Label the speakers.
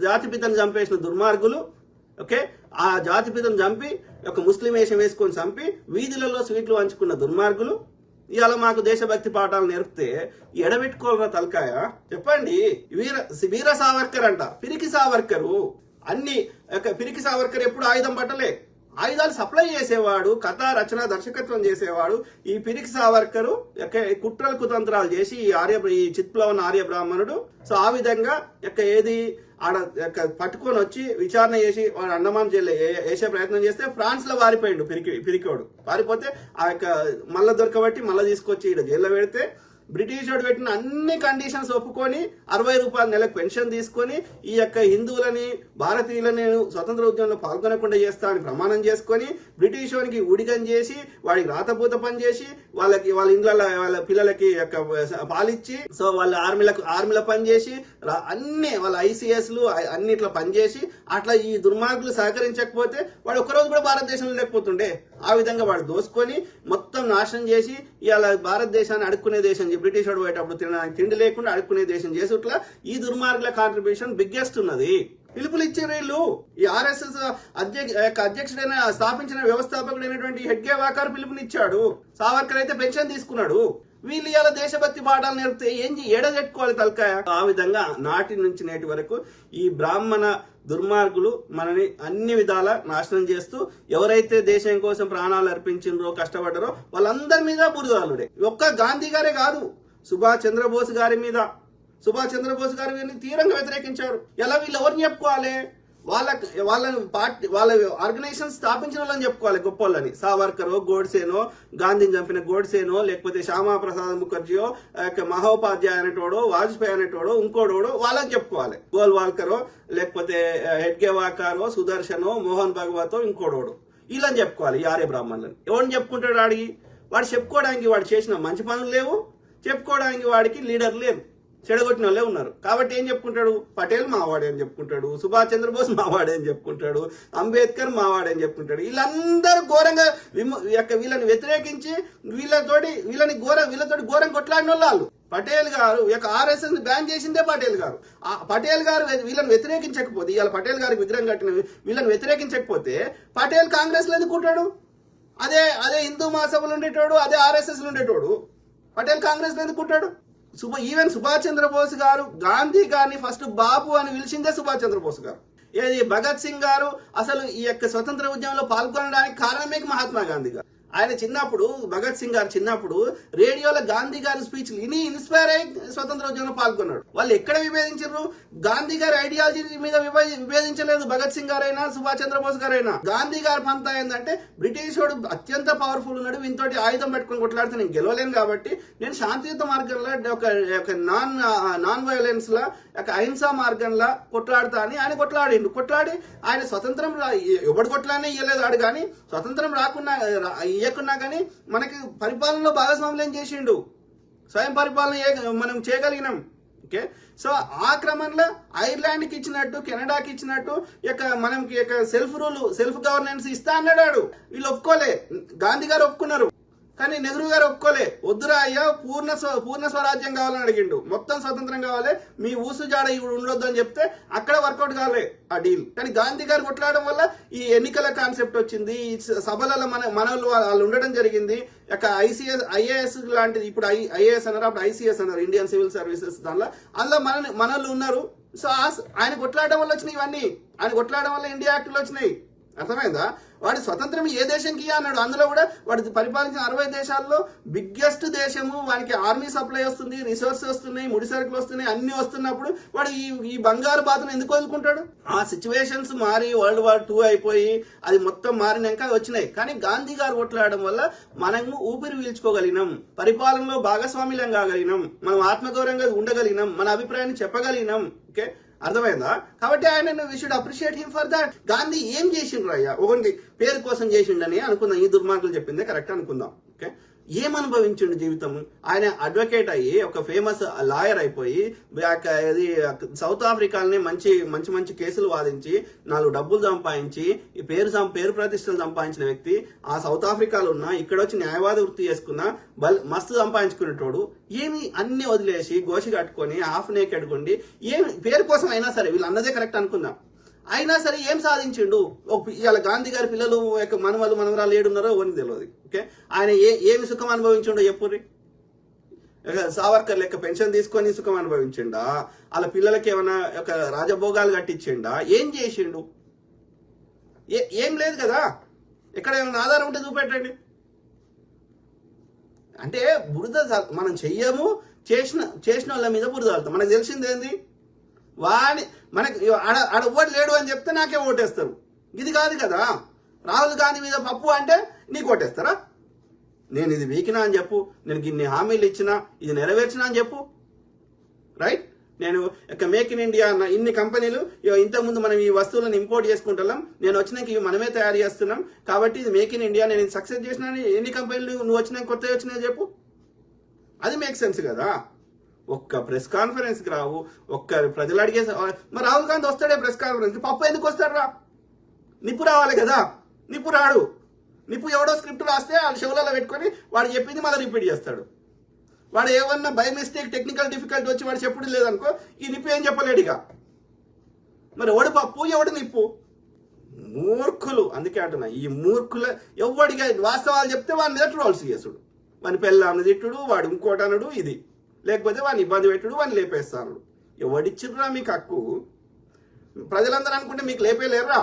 Speaker 1: జాతిపితను చంపేసిన దుర్మార్గులు ఓకే? ఆ జాతిపితను చంపి ఒక ముస్లిం వేషం వేసుకొని చంపి వీధులలో స్వీట్లు వంచుకున్న దుర్మార్గులు ఇవాళ మాకు దేశభక్తి పాఠాలు నేర్పితే ఎడబెట్టుకోవాలరా తలకాయ? చెప్పండి. వీర వీర సావర్కర్ అంట పిరికి సావర్కరు. అన్ని ఒక పిరికి సావర్కర్ ఎప్పుడు ఆయుధం పట్టలే. ఆయుధాలు సప్లై చేసేవాడు కథ రచన దర్శకత్వం చేసేవాడు ఈ పిరికి సావర్కరు కుట్రలు కుతంత్రాలు చేసి ఈ ఆర్య ఈ చిత్ప్లవన్ ఆర్య బ్రాహ్మణుడు సో ఆ విధంగా యొక్క ఏది ఆడ యొక్క పట్టుకొని వచ్చి విచారణ చేసి వాడు అండమాన్ జైలు వేసే ప్రయత్నం చేస్తే ఫ్రాన్స్లో వారిపోయిండు పిరికి పిరికోడు. పారిపోతే ఆ యొక్క మళ్ళా దొరకబట్టి మళ్ళీ తీసుకొచ్చి ఇక్కడ జైల్లో పెడితే బ్రిటిష్ వాడు పెట్టిన అన్ని కండిషన్స్ ఒప్పుకొని అరవై రూపాయల నెలకు పెన్షన్ తీసుకొని ఈ యొక్క హిందువులని భారతీయులని స్వతంత్ర ఉద్యమంలో పాల్గొనకుండా చేస్తా అని ప్రమాణం చేసుకొని బ్రిటిష్ వానికి ఉడిగం చేసి వాడికి రాతపూత పని చేసి వాళ్ళకి వాళ్ళ ఇండ్ల వాళ్ళ పిల్లలకి యొక్క పాలిచ్చి సో వాళ్ళ ఆర్మీలకు ఆర్మీల పని చేసి అన్ని వాళ్ళ ఐసీఎస్లు అన్నిట్లో పనిచేసి అట్లా ఈ దుర్మార్గులు సహకరించకపోతే వాడు ఒక్కరోజు కూడా భారతదేశంలో లేకపోతుండే ఆ విధంగా వాడు దోసుకొని మొత్తం నాశనం చేసి ఇలా భారతదేశాన్ని అడుక్కునే దేశం బ్రిటిష్ వాడు పోయేటప్పుడు తినడానికి తిండి లేకుండా అడుక్కునే దేశం చేసి ఇట్లా ఈ దుర్మార్గుల కాంట్రిబ్యూషన్ బిగ్గెస్ట్ ఉన్నది. పిలుపులు ఇచ్చారు వీళ్ళు. ఈ ఆర్ఎస్ఎస్ అధ్యక్ష యొక్క అధ్యక్షుడైన స్థాపించిన వ్యవస్థాపకుడైనటువంటి హెడ్గే వాకర్ పిలుపునిచ్చాడు. సావర్కర్ అయితే పెన్షన్ తీసుకున్నాడు. వీళ్ళు ఇలా దేశభక్తి పాఠాలు నేర్పితే ఏం చే- ఎడగట్టుకోవాలి తలకాయ. ఆ విధంగా నాటి నుంచి నేటి వరకు ఈ బ్రాహ్మణ దుర్మార్గులు మనని అన్ని విధాల నాశనం చేస్తూ ఎవరైతే దేశం కోసం ప్రాణాలు అర్పించిండ్రో కష్టపడ్డారో వాళ్ళందరి మీద బురదాలుడే ఒక్క గాంధీ గారే కాదు సుభాష్ చంద్రబోస్ గారి మీద. సుభాష్ చంద్రబోస్ గారు వీరిని తీవ్రంగా వ్యతిరేకించారు. ఎలా వీళ్ళు ఎవరిని చెప్పుకోవాలి? వాళ్ళ వాళ్ళ పార్టీ వాళ్ళ ఆర్గనైజేషన్ స్థాపించిన వాళ్ళని చెప్పుకోవాలి గొప్ప వాళ్ళని సావర్కరో గోడ్సేనో గాంధీని చంపిన గోడ్సేనో లేకపోతే శ్యామాప్రసాద్ ముఖర్జీయో యొక్క మహోపాధ్యాయ అనేటోడో వాజ్పేయి అనేటోడో ఇంకోడోడో వాళ్ళని చెప్పుకోవాలి. గోల్వాల్కరో లేకపోతే హెడ్గేవాకారో సుదర్శనో మోహన్ భగవతో ఇంకోడోడు. వీళ్ళని చెప్పుకోవాలి ఈ ఆర్య బ్రాహ్మణులని. ఎవరిని చెప్పుకుంటాడు ఆడికి? వాడు చెప్పుకోవడానికి వాడు చేసిన మంచి పనులు లేవు. చెప్పుకోవడానికి వాడికి లీడర్ లేరు. చెడగొట్టిన వాళ్ళే ఉన్నారు. కాబట్టి ఏం చెప్పుకుంటాడు? పటేల్ మావాడే అని చెప్పుకుంటాడు. సుభాష్ చంద్రబోస్ మావాడే అని చెప్పుకుంటాడు. అంబేద్కర్ మావాడే అని చెప్పుకుంటాడు. వీళ్ళందరూ ఘోరంగా యొక్క వీళ్ళని వ్యతిరేకించి వీళ్ళతోటి వీళ్ళని ఘోర వీళ్ళతోటి ఘోరం కొట్లాడిన వాళ్ళు పటేల్ గారు యొక్క ఆర్ఎస్ఎస్ బ్యాన్ చేసిందే పటేల్ గారు. ఆ పటేల్ గారు వీళ్ళని వ్యతిరేకించకపోతే ఇవాళ పటేల్ గారికి విగ్రహం కట్టిన వీళ్ళని వ్యతిరేకించకపోతే పటేల్ కాంగ్రెస్లో ఎందుకుంటాడు అదే అదే హిందూ మహాసభలు ఉండేటోడు అదే ఆర్ఎస్ఎస్ ఉండేటోడు. పటేల్ కాంగ్రెస్లో ఎందుకుంటాడు సుభ ఈవెన్ సుభాష్ చంద్రబోస్ గారు గాంధీ గారిని ఫస్ట్ బాబు అని పిలిచిందే సుభాష్ చంద్రబోస్ గారు. ఏది భగత్ సింగ్ గారు అసలు ఈ యొక్క స్వతంత్ర ఉద్యమంలో పాల్గొనడానికి కారణమే మహాత్మా గాంధీ గారు. ఆయన చిన్నప్పుడు భగత్ సింగ్ గారు చిన్నప్పుడు రేడియోలో గాంధీ గారి స్పీచ్ విని ఇన్స్పైర్ అయ్యి స్వతంత్ర ఉద్యమంలో పాల్గొన్నాడు. వాళ్ళు ఎక్కడ విభేదించారు? గాంధీ గారి ఐడియాలజీ మీద విభేదించలేదు భగత్ సింగ్ గారైనా సుభాష్ చంద్రబోస్ గారైనా. గాంధీ గారి పంత ఏంటంటే బ్రిటిష్ వాడు అత్యంత పవర్ఫుల్ ఉన్నాడు వీనితోటి ఆయుధం పెట్టుకొని కొట్లాడితే నేను గెలవలేను కాబట్టి నేను శాంతియుత మార్గంలో ఒక ఒక నాన్ నాన్ వైలెన్స్ లా ఒక అహింసా మార్గంలో కొట్లాడతా అని ఆయన కొట్లాడిండు. కొట్లాడి ఆయన స్వతంత్రం ఎవడు కొట్లాడినా ఇయ్యలేదు ఆడు కానీ స్వతంత్రం రాకుండా ఇవ్వకున్నా కానీ మనకి పరిపాలనలో భాగస్వామ్యం చేసిండు? స్వయం పరిపాలన మనం చేయగలిగినాం. ఓకే? సో ఆ క్రమంలో ఐర్లాండ్కి ఇచ్చినట్టు కెనడాకి ఇచ్చినట్టు ఇక మనకి యొక్క సెల్ఫ్ రూల్ సెల్ఫ్ గవర్నెన్స్ ఇస్తా అన్నాడు వీళ్ళు ఒప్పుకోలే. గాంధీ గారు ఒప్పుకున్నారు. కానీ నెహ్రూ గారు ఒప్పుకోలే. వద్దురా అయ్యా పూర్ణ స్వ- పూర్ణ స్వరాజ్యం కావాలని అడిగిండు. మొత్తం స్వతంత్రం కావాలి మీ ఊసు జాడ ఇప్పుడు ఉండొద్దు అని చెప్తే అక్కడ వర్కౌట్ కాలే ఆ డీల్. కానీ గాంధీ గారు కొట్లాడడం వల్ల ఈ ఎన్నికల కాన్సెప్ట్ వచ్చింది ఈ సభలలో మన మనలు వాళ్ళు ఉండడం జరిగింది. ఇక ఐసీఎస్ ఐఏఎస్ లాంటిది ఇప్పుడు ఐ ఐఏఎస్ అన్నారు అప్పుడు ఐసీఎస్ అన్నారు ఇండియన్ సివిల్ సర్వీసెస్ దానిలో. అందులో మన మనలు ఉన్నారు. సో ఆయన కొట్లాడడం వల్ల వచ్చినాయి ఇవన్నీ. ఆయన కొట్లాడడం వల్ల ఇండియా యాక్టులు వచ్చినాయి. అర్థమైందా? వాడి స్వతంత్రం ఏ దేశంకి అన్నాడు. అందులో కూడా వాడి పరిపాలించిన అరవై దేశాల్లో బిగ్గెస్ట్ దేశము వానికి ఆర్మీ సప్లై వస్తుంది రిసోర్స్ వస్తున్నాయి ముడి సరుకులు వస్తున్నాయి అన్ని వస్తున్నప్పుడు వాడు ఈ ఈ బంగారు బాధను ఎందుకు వదులుకుంటాడు? ఆ సిచ్యువేషన్స్ మారి వరల్డ్ వార్ టూ అయిపోయి అది మొత్తం మారినాక వచ్చినాయి. కానీ గాంధీ గారు కొట్లాడడం వల్ల మనము ఊపిరి పీల్చుకోగలిగినాం పరిపాలనలో భాగస్వామ్యం కాగలిగినాం మనం ఆత్మగౌరవంగా ఉండగలిగినాం మన అభిప్రాయాన్ని చెప్పగలిగినాం. ఓకే? అర్థమైందా? కాబట్టి ఆయన we should appreciate him for that Gandhi ఏం చేసిండ్రు అయ్యా? ఒకటి పేరు కోసం చేసిండని అనుకుందాం. ఈ దుర్మార్గులు చెప్పిందే కరెక్ట్ అనుకుందాం. ఓకే? ఏం జీవితం? ఆయన అడ్వకేట్ అయ్యి ఒక ఫేమస్ లాయర్ అయిపోయి బ్యాక్- ఇది సౌత్ ఆఫ్రికాని మంచి మంచి మంచి కేసులు వాదించి నాలుగు డబ్బులు సంపాదించి ఈ పేరు పేరు ప్రతిష్టలు సంపాదించిన వ్యక్తి ఆ సౌత్ ఆఫ్రికాలో ఉన్న ఇక్కడ వచ్చి న్యాయవాద వృత్తి చేసుకున్న బల్ మస్తు సంపాదించుకునేటోడు. ఏమి అన్ని వదిలేసి గోషి కట్టుకొని హాఫ్ నేకెడ్ కొండి ఏమి పేరు కోసం అయినా సరే వీళ్ళు అన్నదే కరెక్ట్ అనుకుందాం. అయినా సరే ఏం సాధించిండు? ఒక ఇవాళ గాంధీ గారి పిల్లలు యొక్క మనవలు మనవరాలు ఏడున్నారో అని తెలియదు. ఓకే? ఆయన ఏ ఏమి సుఖం అనుభవించిండో చెప్పుర్రి సావర్కర్ లెక్క పెన్షన్ తీసుకొని సుఖం అనుభవించిండా? వాళ్ళ పిల్లలకి ఏమైనా ఒక రాజభోగాలు కట్టించిండా? ఏం చేసిండు? ఏ ఏం లేదు కదా? ఎక్కడ ఏమైనా ఆధారం ఉంటే చూపెట్టండి. అంటే బురద మనం చెయ్యము చేసిన చేసిన వాళ్ళ మీద బురద చల్లుతాం మనకు తెలిసింది ఏంది? వాని మనకి ఆడ ఆడ ఓటు లేడు అని చెప్తే నాకే ఓటేస్తారు. ఇది కాదు కదా. రాహుల్ గాంధీ మీద పప్పు అంటే నీకు ఓటేస్తారా? నేను ఇది వీకినా అని చెప్పు నేను ఇన్ని హామీలు ఇచ్చినా ఇది నెరవేర్చినా అని చెప్పు. రైట్ నేను ఇక మేక్ ఇన్ ఇండియా అన్న ఇన్ని కంపెనీలు ఇగో ఇంతకుముందు మనం ఈ వస్తువులను ఇంపోర్ట్ చేసుకుంటున్నాం నేను వచ్చినాక ఇవి మనమే తయారు చేస్తున్నాం. కాబట్టి ఇది మేక్ ఇన్ ఇండియా నేను సక్సెస్ చేసిన ఎన్ని కంపెనీలు నువ్వు వచ్చినాక కొత్తవి వచ్చినాయో చెప్పు. అది మేక్ సెన్స్ కదా. ఒక్క ప్రెస్ కాన్ఫరెన్స్కి రావు ఒక్క ప్రజలు అడిగే మరి రాహుల్ గాంధీ వస్తాడే ప్రెస్ కాన్ఫరెన్స్కి పప్పు ఎందుకు వస్తాడు రా నిప్పు రావాలి కదా నిప్పు రాడు. నిప్పు ఎవడో స్క్రిప్ట్ రాస్తే వాళ్ళ షోలలో పెట్టుకొని వాడు చెప్పింది మళ్ళీ రిపీట్ చేస్తాడు. వాడు ఏమన్నా బై మిస్టేక్ టెక్నికల్ డిఫికల్టీ వచ్చి వాడు చెప్పడం లేదనుకో ఈ నిప్పు ఏం చెప్పలేడు ఇక. మరి ఎవడు పప్పు ఎవడు నిప్పు? మూర్ఖులు. అందుకే అంటున్నా ఈ మూర్ఖుల ఎవడిగా వాస్తవాలు చెప్తే వాడి మీద ట్రోల్స్ చేసుడు వాని పెళ్ళాన్ని తిట్టుడు వాడు ఇంకోటి అనడు ఇది. లేకపోతే వాడిని ఇబ్బంది పెట్టుడు వాడిని లేపేస్తాను. ఎవడిచ్చిర్రా మీకు హక్కు ప్రజలందరూ అనుకుంటే మీకు లేపేలేరురా?